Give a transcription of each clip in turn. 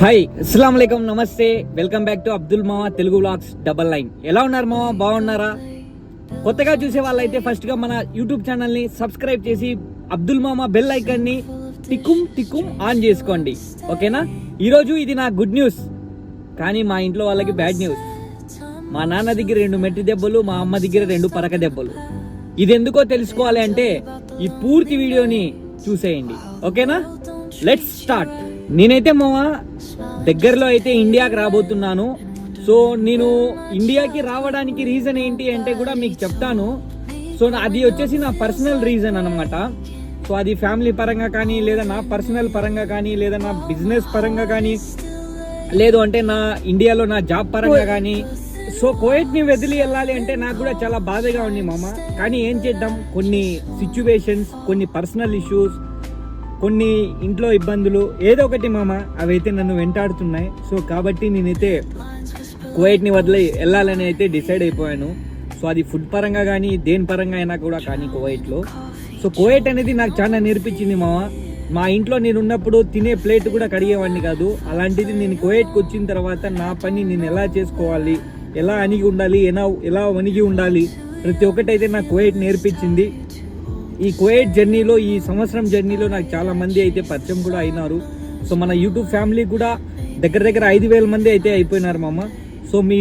Hi అస్సలం అయికం నమస్తే వెల్కమ్ బ్యాక్ టు అబ్దుల్ మామా తెలుగు బ్లాగ్స్ డబల్ లైన్ ఎలా ఉన్నారు మామా బాగున్నారా? కొత్తగా చూసే వాళ్ళైతే ఫస్ట్గా మన యూట్యూబ్ ఛానల్ని సబ్స్క్రైబ్ చేసి అబ్దుల్ మామా బెల్ ఐకాన్ని టిక్కుం టిక్కుం ఆన్ చేసుకోండి. ఓకేనా? ఈరోజు ఇది నా గుడ్ న్యూస్ కానీ మా ఇంట్లో వాళ్ళకి బ్యాడ్ న్యూస్ మా నాన్న దగ్గర రెండు మెట్టి దెబ్బలు మా అమ్మ దగ్గర రెండు పరక దెబ్బలు. ఇది ఎందుకో తెలుసుకోవాలి అంటే ఈ పూర్తి వీడియోని చూసేయండి. ఓకేనా? లెట్స్ స్టార్ట్ నేనైతే మావా దగ్గరలో అయితే ఇండియాకి రాబోతున్నాను. సో నేను ఇండియాకి రావడానికి రీజన్ ఏంటి అంటే కూడా మీకు చెప్తాను. సో అది వచ్చేసి నా పర్సనల్ రీజన్ అనమాట సో అది ఫ్యామిలీ పరంగా కానీ లేదా నా పర్సనల్ పరంగా కానీ లేదా నా బిజినెస్ పరంగా కానీ లేదు అంటే నా ఇండియాలో నా జాబ్ పరంగా కానీ. సో కోయట్ని వెదిలి వదిలి వెళ్ళాలి అంటే నాకు కూడా చాలా బాధగా ఉంది మామ. కానీ ఏం చేద్దాం? కొన్ని సిచ్యువేషన్స్ కొన్ని పర్సనల్ ఇష్యూస్ కొన్ని ఇంట్లో ఇబ్బందులు ఏదో ఒకటి మామ అవైతే నన్ను వెంటాడుతున్నాయి. సో కాబట్టి నేనైతే కువైట్ని వదిలి వెళ్ళాలని అయితే డిసైడ్ అయిపోయాను. సో అది ఫుడ్ పరంగా కానీ దేని పరంగా అయినా కూడా కానీ కువైట్లో. సో కువైట్ అనేది నాకు చాలా నేర్పించింది మామ. మా ఇంట్లో నేను ఉన్నప్పుడు తినే ప్లేట్ కూడా కడిగేవాడిని కాదు. అలాంటిది నేను కువైట్కి వచ్చిన తర్వాత నా పని నేను ఎలా చేసుకోవాలి ఎలా అణిగి ఉండాలి ఎలా ఎలా వణిగి ఉండాలి ప్రతి ఒక్కటి అయితే నాకు కువైట్ నేర్పించింది. ఈ కువైట్ జర్నీలో ఈ సంవత్సరం జర్నీలో నాకు చాలా మంది అయితే పరిచయం కూడా అయినారు. సో మన యూట్యూబ్ ఫ్యామిలీ కూడా దగ్గర దగ్గర ఐదు వేల మంది అయితే అయిపోయినారు మామ. సో మీ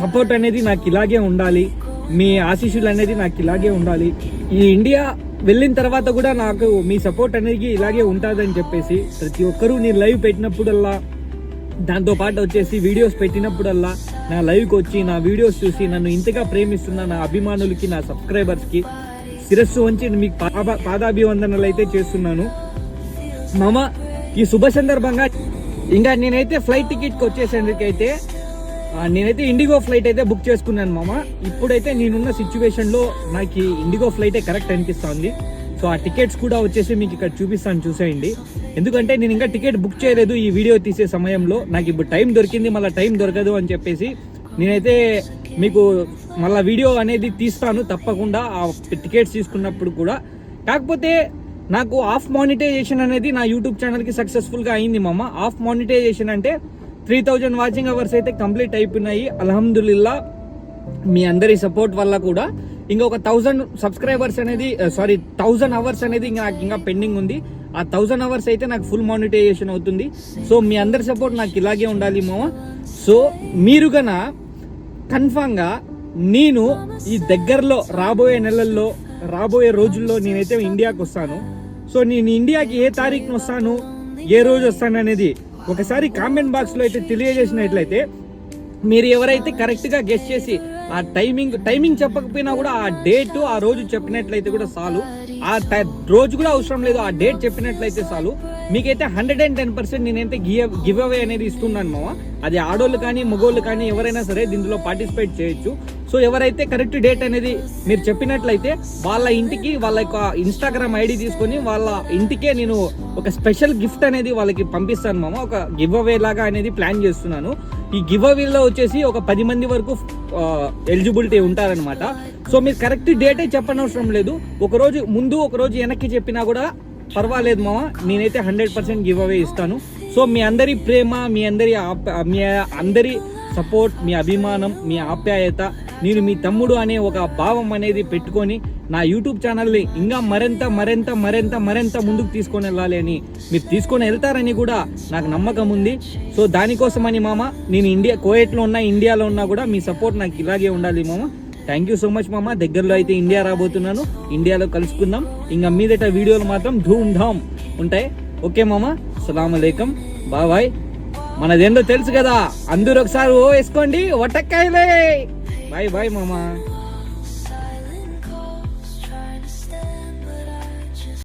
సపోర్ట్ అనేది నాకు ఇలాగే ఉండాలి. మీ ఆశీస్సులు అనేది నాకు ఇలాగే ఉండాలి. ఈ ఇండియా వెళ్ళిన తర్వాత కూడా నాకు మీ సపోర్ట్ అనేది ఇలాగే ఉంటుందని చెప్పేసి ప్రతి ఒక్కరూ నేను లైవ్ పెట్టినప్పుడల్లా దాంతోపాటు వచ్చేసి వీడియోస్ పెట్టినప్పుడల్లా నా లైవ్కి వచ్చి నా వీడియోస్ చూసి నన్ను ఇంతగా ప్రేమిస్తున్న నా అభిమానులకి నా సబ్స్క్రైబర్స్కి శిరస్సు వంచి మీకు పాదాభివందనలు అయితే చేస్తున్నాను. మామ ఈ శుభ సందర్భంగా ఇంకా నేనైతే ఫ్లైట్ టికెట్కి వచ్చేసేందుకైతే నేనైతే ఇండిగో ఫ్లైట్ అయితే బుక్ చేసుకున్నాను మామ. ఇప్పుడైతే నేనున్న సిచ్యువేషన్లో నాకు ఇండిగో ఫ్లైటే కరెక్ట్ అనిపిస్తుంది. సో ఆ టికెట్స్ కూడా వచ్చేసి మీకు ఇక్కడ చూపిస్తాను చూసేయండి. ఎందుకంటే నేను ఇంకా టికెట్ బుక్ చేయలేదు ఈ వీడియో తీసే సమయంలో. నాకు ఇప్పుడు టైం దొరికింది మళ్ళీ టైం దొరకదు అని చెప్పేసి నేనైతే మీకు మళ్ళీ వీడియో అనేది తీస్తాను తప్పకుండా ఆ టికెట్స్ తీసుకున్నప్పుడు కూడా. కాకపోతే నాకు ఆఫ్ మానిటైజేషన్ అనేది నా యూట్యూబ్ ఛానల్కి సక్సెస్ఫుల్గా అయింది మామ. ఆఫ్ మానిటైజేషన్ అంటే త్రీ థౌజండ్ వాచింగ్ అవర్స్ అయితే కంప్లీట్ అయిపోయినాయి. అల్హమ్దుల్లా మీ అందరి సపోర్ట్ వల్ల కూడా. ఇంకా ఒక థౌజండ్ సబ్స్క్రైబర్స్ అనేది సారీ థౌజండ్ అవర్స్ అనేది ఇంకా నాకు ఇంకా పెండింగ్ ఉంది. ఆ థౌజండ్ అవర్స్ అయితే నాకు ఫుల్ మానిటైజేషన్ అవుతుంది. సో మీ అందరి సపోర్ట్ నాకు ఇలాగే ఉండాలి మామ. సో మీరు కన్నా కన్ఫామ్గా నేను ఈ దగ్గరలో రాబోయే నెలల్లో రాబోయే రోజుల్లో నేనైతే ఇండియాకి వస్తాను. సో నేను ఇండియాకి ఏ తారీఖున వస్తాను ఏ రోజు వస్తాను అనేది ఒకసారి కామెంట్ బాక్స్లో అయితే తెలియజేసినట్లయితే మీరు ఎవరైతే కరెక్ట్గా గెస్ట్ చేసి ఆ టైమింగ్ టైమింగ్ చెప్పకపోయినా కూడా ఆ డేట్ ఆ రోజు చెప్పినట్లయితే కూడా చాలు. ఆ రోజు కూడా అవసరం లేదు ఆ డేట్ చెప్పినట్లయితే చాలు. మీకైతే హండ్రెడ్ అండ్ టెన్ పర్సెంట్ నేనైతే గివ్ గివ్ అవే అనేది ఇస్తున్నాను మావా అది ఆడోళ్ళు కానీ మగోళ్ళు కానీ ఎవరైనా సరే దీంట్లో పార్టిసిపేట్ చేయొచ్చు. సో ఎవరైతే కరెక్ట్ డేట్ అనేది మీరు చెప్పినట్లయితే వాళ్ళ ఇంటికి వాళ్ళ యొక్క ఇన్స్టాగ్రామ్ ఐడి తీసుకొని వాళ్ళ ఇంటికే నేను ఒక స్పెషల్ గిఫ్ట్ అనేది వాళ్ళకి పంపిస్తాను మామ. ఒక గివ్ అవే లాగా అనేది ప్లాన్ చేస్తున్నాను. ఈ గివ్ అవేలో వచ్చేసి ఒక పది మంది వరకు ఎలిజిబిలిటీ ఉంటారనమాట సో మీరు కరెక్ట్ డేటే చెప్పనవసరం లేదు. ఒకరోజు ముందు ఒకరోజు వెనక్కి చెప్పినా కూడా పర్వాలేదు మామ నేనైతే హండ్రెడ్ పర్సెంట్ గివ్ అవే ఇస్తాను. సో మీ అందరి ప్రేమ మీ అందరి మీ అందరి సపోర్ట్ మీ అభిమానం మీ ఆప్యాయత నేను మీ తమ్ముడు అనే ఒక భావం అనేది పెట్టుకొని నా యూట్యూబ్ ఛానల్ని ఇంకా మరింత మరింత మరింత మరింత ముందుకు తీసుకొని వెళ్ళాలి అని మీరు తీసుకొని వెళ్తారని కూడా నాకు నమ్మకం ఉంది. సో దానికోసమని మామ నేను ఇండియా కోయట్లో ఉన్నా ఇండియాలో ఉన్నా కూడా మీ సపోర్ట్ నాకు ఇలాగే ఉండాలి మామ. థ్యాంక్ యూ సో మచ్ మామ. దగ్గరలో అయితే ఇండియా రాబోతున్నాను. ఇండియాలో కలుసుకుందాం. ఇంకా మీదట వీడియోలు మాత్రం ధూమ్ ధామ్ ఉంటాయి. ఓకే మామ? సలాం అలైకం బాయ్ మనదేందో తెలుసు కదా. అందరూ ఒకసారి ఓ వేసుకోండి. వటక్కాయలే బాయ్ బాయ్ మామా.